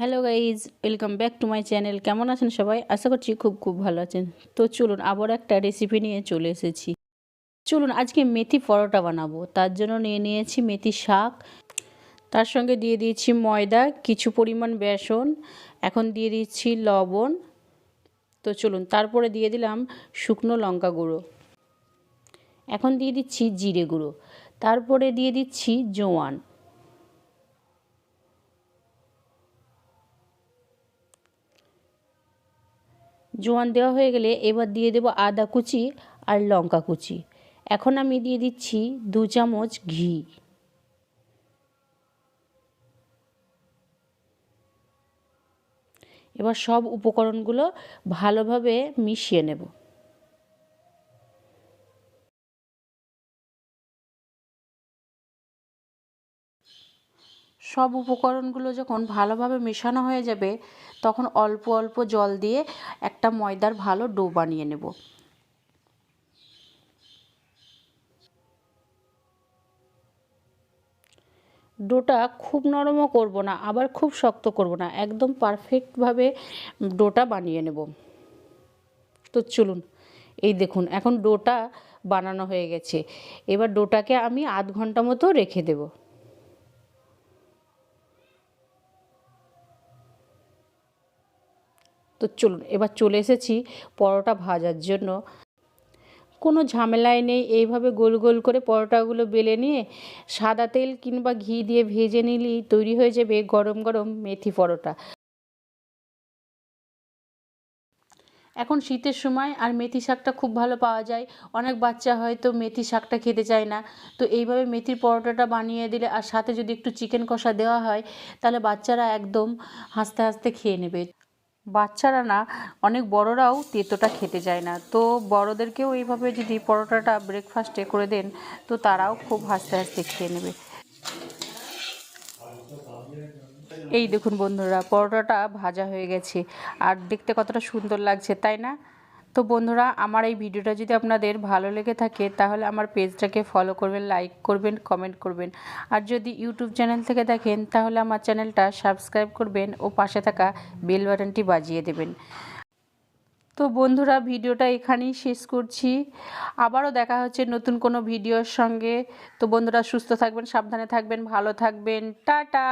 Hello guys welcome back to my channel কেমন আছেন সবাই? আশা করছি খুব খুব ভালো আছেন। তো চলুন, আবার একটা রেসিপি নিয়ে চলে এসেছি। চলুন, আজকে মেথি পরোটা বানাবো। তার জন্য নিয়ে নিয়েছি মেথি শাক। তার সঙ্গে দিয়ে দিয়েছি ময়দা, কিছু পরিমাণ বেসন। এখন দিয়ে দিচ্ছি লবণ। তো চলুন, তারপরে দিয়ে দিলাম শুকনো লঙ্কা গুঁড়ো। এখন দিয়ে দিচ্ছি জিরে গুঁড়ো। তারপরে দিয়ে দিচ্ছি জোয়ান। জোয়ান দেওয়া হয়ে গেলে এবার দিয়ে দেব আদা কুচি আর লঙ্কা কুচি। এখন আমি দিয়ে দিচ্ছি দু চামচ ঘি। এবার সব উপকরণগুলো ভালোভাবে মিশিয়ে নেব। সব উপকরণগুলো যখন ভালোভাবে মেশানো হয়ে যাবে, তখন অল্প অল্প জল দিয়ে একটা ময়দার ভালো ডো বানিয়ে নেব। ডোটা খুব নরমও করব না, আবার খুব শক্ত করব না, একদম পারফেক্টভাবে ডোটা বানিয়ে নেব। তো চলুন, এই দেখুন, এখন ডোটা বানানো হয়ে গেছে। এবার ডোটাকে আমি আধ ঘণ্টা মতো রেখে দেবো। তো চলুন, এবার চলে এসেছি পরোটা ভাজার জন্য। কোনো ঝামেলায় নেই, এইভাবে গোল গোল করে পরোটাগুলো বেলে নিয়ে সাদা তেল কিংবা ঘি দিয়ে ভেজে নিলেই তৈরি হয়ে যাবে গরম গরম মেথি পরোটা। এখন শীতের সময় আর মেথি শাকটা খুব ভালো পাওয়া যায়। অনেক বাচ্চা হয়তো মেথি শাকটা খেতে চায় না। তো এইভাবে মেথির পরোটাটা বানিয়ে দিলে আর সাথে যদি একটু চিকেন কষা দেওয়া হয়, তাহলে বাচ্চারা একদম হাসতে হাসতে খেয়ে নেবে। বাচ্চারা না, অনেক বড়রাও তেতোটা খেতে চায় না। তো বড়দেরকেও এইভাবে যদি পরোটাটা ব্রেকফাস্টে করে দেন, তো তারাও খুব হাসতে হাসতে খেয়ে নেবে। এই দেখুন বন্ধুরা, পরোটাটা ভাজা হয়ে গেছে। আর দেখতে কতটা সুন্দর লাগছে, তাই না? তো বন্ধুরা, আমার এই ভিডিওটা যদি আপনাদের ভালো লেগে থাকে, তাহলে আমার পেজটাকে ফলো করবেন লাইক করবেন কমেন্ট করবেন। আর যদি ইউটিউব চ্যানেল থেকে দেখেন, তাহলে আমার চ্যানেলটা সাবস্ক্রাইব করবেন ও পাশে থাকা বেল বাটনটি বাজিয়ে দেবেন। তো বন্ধুরা, ভিডিওটা এখানেই শেষ করছি। আবারও দেখা হচ্ছে নতুন কোনো ভিডিওর সঙ্গে। তো বন্ধুরা, সুস্থ থাকবেন, সাবধানে থাকবেন, ভালো থাকবেন। টাটা!